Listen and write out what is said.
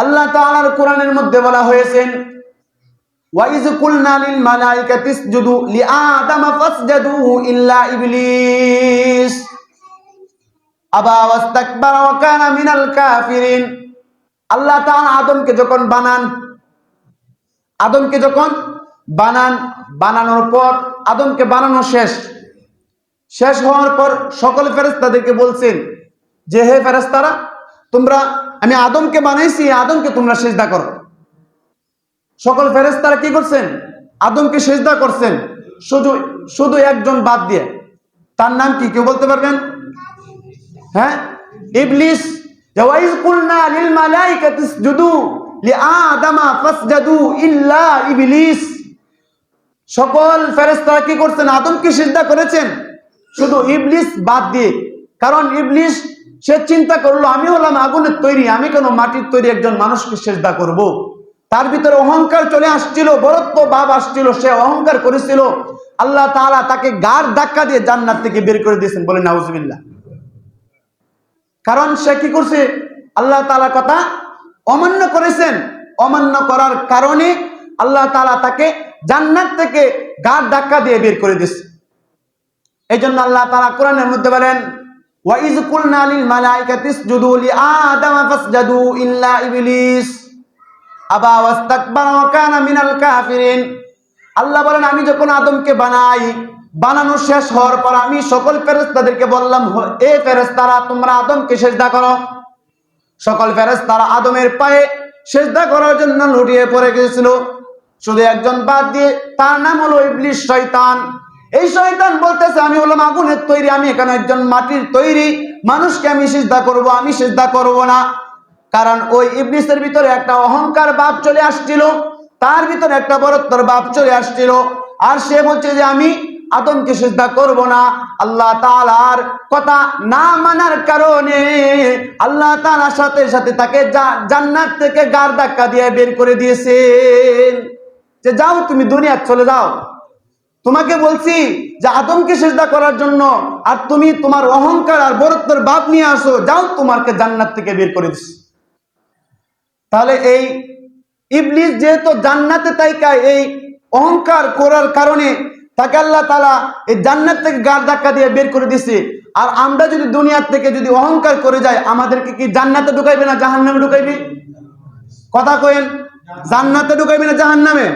আল্লাহ তাআলার কোরআনের মধ্যে বলা হয়েছে, ওয়াইজ কুলনা লিল মালাইকাতি ইসজুদু লিআদামা ফাসজাদু ইল্লা ইবলিস। আবা ওয়াস্তাকবারা ওয়া কানা মিনাল কাফিরিন। আল্লাহ তাআলা আদমকে যখন বানান, আদমকে যখন বানান, বানানোর পর, আদমকে বানানো শেষ। শেষ হওয়ার পর সকল ফেরেস্তাদেরকে বলছেন যে, হে ফেরেস্তারা তোমরা, আমি আদমকে বানাইছি আদমকে তোমরা সেজদা করো। সকল ফেরেস্তারা কি করছেন? আদমকে সেজদা করছেন। শুধু শুধু একজন বাদ দিয়ে। তার নাম কি, কেউ বলতে পারবেন? হ্যাঁ? ইবলিস জাওয়াইজ কুলনা লিল মালাইকাতি ইসজুদু লিআদামা ফাসজাদু ইল্লা ইবলিস। সকল ফেরেশতারা কি করছেন? আদমকে সিজদা করেছেন। শুধু ইবলিস বাদ দিয়ে। কারণ ইবলিস সে চিন্তা করল, আমি হলাম আগুনের তৈরি, আমি কেন মাটির তৈরি একজন মানুষকে সেজদা করব। তার ভিতরে অহংকার চলে আসছিল, বরত্ব ভাব আসছিল, সে অহংকার করেছিল। আল্লাহ তালা তাকে গার ধাক্কা দিয়ে জান্নাত থেকে বের করে দিয়েছেন বলে নাউজুবিল্লাহ। কারণ সে কি করছে? আল্লাহ তালা কথা অমান্য করেছেন। অমান্য করার কারণে আল্লাহ তালা তাকে জান্নাত থেকে গার ধাক্কা দিয়ে বের করে দিচ্ছে এই জন্য আল্লাহ তালা কোরআনের মধ্যে বলেন ওয়াইজ কুলনা লিল মালাইকাতি আল্লাহ বলেন, আমি যখন আদমকে বানাই, বানানো শেষ হওয়ার পর আমি সকল ফেরেশতাদেরকে বললাম এ ফেরেশতারা, তোমরা আদমকে সেজদা করো। সকল ফেরেশতারা আদমের পায়ে সেজদা করার জন্য লুটিয়ে পড়ে গিয়েছিল। শুধু একজন বাদ দিয়ে তার নাম হলো ইবলিশ শয়তান। এই শয়তান বলতেছে, আমি হলাম আগুনের তৈরি, আমি এখানে একজন মাটির তৈরি। মানুষকে আমি সিজদা করব, আমি সিজদা করব না। কারণ ওই ইবলিসের ভিতরে একটা অহংকার ভাব চলে আসছিল, তার ভিতরে একটা বরত্বর ভাব চলে আসছিল। আর সে বলছে যে, আমি আদমকে সিজদা করব না। আল্লাহ তাআলার কথা না মানার কারণে আল্লাহ তাআলার সাথে সাথে তাকে জান্নাত থেকে গার ধাক্কা দিয়ে বের করে দিয়েছেন। যে, যাও, তুমি দুনিয়া চলে যাও। তোমাকে বলছি যে আদমকে সেজদা করার জন্য আর তুমি তোমার অহংকার আর বরত্বর বাপ নিয়ে আসো, যাও তোমাকে জান্নাত থেকে বের করে দিস তাহলে এই ইবলিস যেহেতু জান্নাতে তাইকায় এই অহংকার করার কারণে তাকে আল্লাহ তালা এই জান্নাত থেকে গার ধাক্কা দিয়ে বের করে দিছে। আর আমরা যদি দুনিয়ার থেকে যদি অহংকার করে যাই, আমাদেরকে কি জান্নাতে ঢুকাইবে না জাহান্নামে ঢুকাইবে? কথা কইন, জান্নাতে ঢুকাইবে না জাহান্নামে?